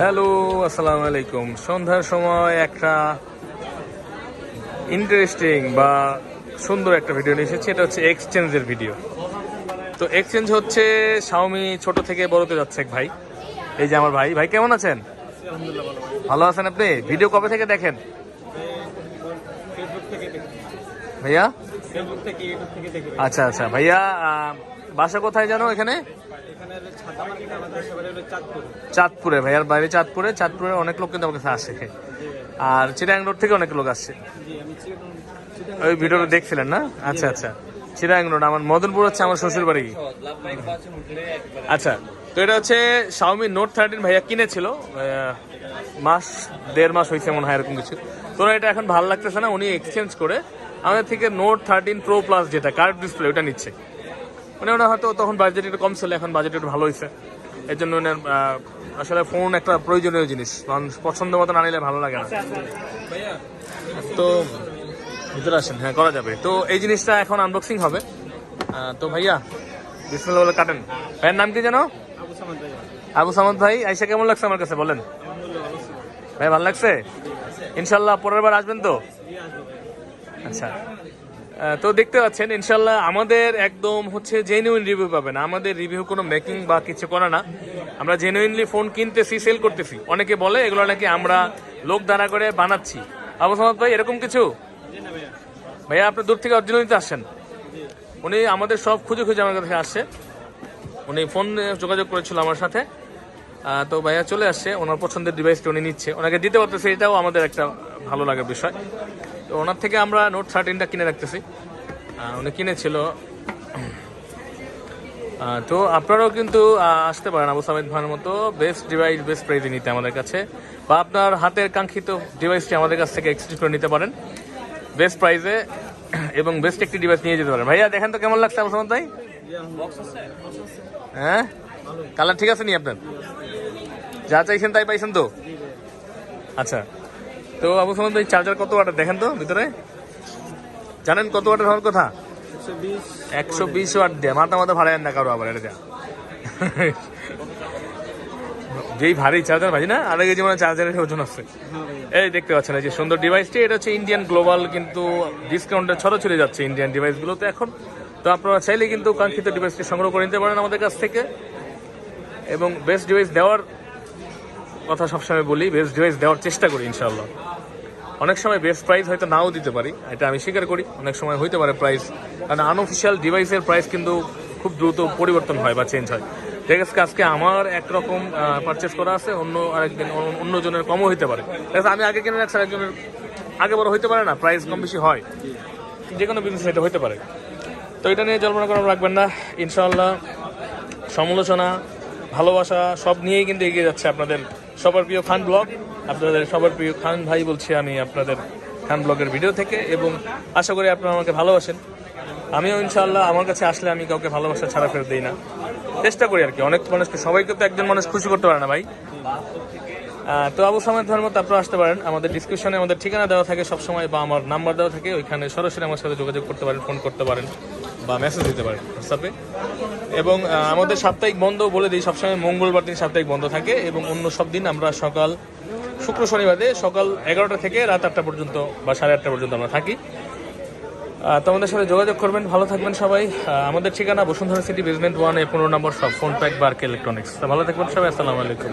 Hello আসসালামু আলাইকুম। সন্ধ্যার সময় একটা ইন্টারেস্টিং বা সুন্দর একটা ভিডিও নিয়ে এসেছি এটা হচ্ছে এক্সচেঞ্জের ভিডিও তো এক্সচেঞ্জ হচ্ছে শাওমি ছোট থেকে বড়তে যাচ্ছে এক ভাই। এই যে আমার ভাই। ভাই কেমন আছেন? ভালো আছেন আপনি? ভিডিও কবে থেকে দেখেন? ভাইয়া? আচ্ছা আচ্ছা। ভাইয়া বাসা কোথায় জানো এখানে? চাঁদপুর। ভাইয়ার বাইরে চাঁদপুরে। চাঁদপুরে অনেক লোক কিন্তু আমার কাছে আসে। আর চিরাং রোড থেকে অনেক লোক আসছে ওই ভিডিওটা দেখছিলেন না? আচ্ছা আচ্ছা। চিরাং রোড আমার মদনপুর হচ্ছে আমার শ্বশুর বাড়ি। আচ্ছা তো এটা হচ্ছে শাওমি নোট থার্টিন ভাইয়া কিনেছিল। মাস দেড় মাস হয়েছে মনে হয় এরকম কিছু। তোরা এটা এখন ভালো লাগতেছে না? উনি এক্সচেঞ্জ করে আমাদের থেকে নোট থার্টিন প্রো প্লাস যেটা কার্ভ ডিসপ্লে ওটা নিচ্ছে। মানে ওনার হয়তো তখন বাজেট একটু কম ছিল এখন বাজেট একটু ভালো হয়েছে এর জন্য ওনার আসলে ফোন একটা প্রয়োজনীয় জিনিস। কারণ পছন্দ মতো না নিলে ভালো লাগে না। তো ভিতরে আসেন হ্যাঁ করা যাবে। তো এই জিনিসটা এখন আনবক্সিং হবে। তো ভাইয়া বিসমিল্লাহ বলে কাটেন। ভাইয়ের নাম কি যেন? আবু সামদ ভাই আইসা কেমন লাগছে আমার কাছে বলেন? ভাই ভালো লাগছে? ইনশাল্লাহ পরের বার আসবেন তো? আচ্ছা। তো দেখতে পাচ্ছেন, ইনশাল্লাহ আমাদের একদম হচ্ছে জেনুইন রিভিউ পাবেন। আমাদের রিভিউ কোনো মেকিং বা কিছু করা না। আমরা জেনুইনলি ফোন কিনতেছি সেল করতেছি। অনেকে বলে এগুলো নাকি আমরা লোক দাঁড়া করে বানাচ্ছি। আবু সামদ ভাই, এরকম কিছু? ভাইয়া, আপনি দূর থেকে অরিজিনাল নিতে আসছেন? উনি আমাদের সব খুঁজে খুঁজে আমার কাছে আসছে। উনি ফোন যোগাযোগ করেছিল আমার সাথে। তো ভাইয়া চলে আসছে, ওনার পছন্দের ডিভাইসটা উনি নিচ্ছে। ওনাকে দিতে পারতেছে, এটাও আমাদের একটা ভালো লাগার বিষয়। তো ওনার থেকে আমরা নোট থার্টিনটা কিনে রাখতেছি। উনি কিনেছিল। তো আপনারাও কিন্তু আসতে পারেন আবু সামিদ ভাইয়ের মতো। বেস্ট ডিভাইস বেস্ট প্রাইজে নিতে আমাদের কাছে। বা আপনার হাতের কাঙ্ক্ষিত ডিভাইসটি আমাদের কাছ থেকে এক্সচেঞ্জ করে নিতে পারেন। বেস্ট প্রাইজে এবং বেস্ট একটি ডিভাইস নিয়ে যেতে পারেন। ভাইয়া, দেখেন তো কেমন লাগছে আবু সামিদ ভাই? হ্যাঁ? কালার ঠিক আছে নি আপনার? যা চাইছেন তাই পাইছেন তো? আচ্ছা। তো আবু সামিদ ভাই চার্জার কত ওয়াটের? দেখেন তো ভিতরে। জানেন কত ওয়াটের হওয়ার কথা? একশো বিশ ওয়াট দিয়ে। মাথা মাথা ভাড়ায় না কারও আবার এটা দেয়া। যেই ভারী চার্জার ভাই না? আড়াই কেজি মানে চার্জারের ওজন আছে। হ্যাঁ এই দেখতে পাচ্ছেন এই যে সুন্দর ডিভাইসটি এটা হচ্ছে ইন্ডিয়ান গ্লোবাল কিন্তু ডিসকাউন্টে ছড়ো চলে যাচ্ছে ইন্ডিয়ান ডিভাইসগুলো তো এখন। তো আপনারা চাইলে কিন্তু কাঙ্ক্ষিত ডিভাইসটি সংগ্রহ করে নিতে পারেন আমাদের কাছ থেকে। এবং বেস্ট ডিভাইস দেওয়ার কথা সবসময় বলি বেস্ট ডিভাইস দেওয়ার চেষ্টা করি ইনশাল্লাহ অনেক সময় বেস্ট প্রাইস হয়তো নাও দিতে পারি এটা আমি স্বীকার করি। অনেক সময় হইতে পারে প্রাইস কারণ আনঅফিসিয়াল ডিভাইসের প্রাইস কিন্তু খুব দ্রুত পরিবর্তন হয় বা চেঞ্জ হয়। ঠিক আছে আজকে আমার একরকম পারচেস করা আছে অন্য আরেকদিন অন্য- অন্য কমও হইতে পারে। আছে, আমি আগে কিনে রাখছি একজনের আগে বড় হইতে পারে না প্রাইস কম বেশি হয়। যে কোনো বিজনেস এটা হইতে পারে। তো এটা নিয়ে জল্পনা করা রাখবেন না ইনশাআল্লাহ। সমালোচনা ভালোবাসা সব নিয়েই কিন্তু এগিয়ে যাচ্ছে আপনাদের সবার প্রিয় খান ব্লগ। আপনাদের সবার প্রিয় খান ভাই বলছি আমি আপনাদের খান ব্লগের ভিডিও থেকে এবং আশা করি আপনারা আমাকে ভালোবাসেন। আমিও ইনশাআল্লাহ আমার কাছে আসলে আমি কাউকে ভালোবাসা ছাড়া ফেরত দিই না। চেষ্টা করি আর কি অনেক মানুষকে, সবাইকে তো একজন মানুষ খুশি করতে পারে না ভাই। তো আবু সামেদ ধর্ম তো আপনারা আসতে পারেন। আমাদের ডিসক্রিপশনে আমাদের ঠিকানা দেওয়া থাকে সবসময় বা আমার নাম্বার দেওয়া থাকে। ওইখানে সরাসরি আমার সাথে যোগাযোগ করতে পারেন ফোন করতে পারেন। বা মেসেজ দিতে পারেন হোয়াটসঅ্যাপে এবং আমাদের সাপ্তাহিক বন্ধ বলে দিই, সবসময় মঙ্গলবার দিন সাপ্তাহিক বন্ধ থাকে এবং অন্য সব দিন আমরা সকাল, শুক্র শনিবারে সকাল এগারোটা থেকে রাত আটটা পর্যন্ত বা সাড়ে আটটা পর্যন্ত আমরা থাকি। তোমাদের সাথে যোগাযোগ করবেন, ভালো থাকবেন সবাই। আমাদের ঠিকানা Bashundhara city basement one A পনেরো নম্বর সব ফোন প্যাক বার্ক ইলেকট্রনিক্স। ভালো থাকবেন সবাই, আসসালামু আলাইকুম।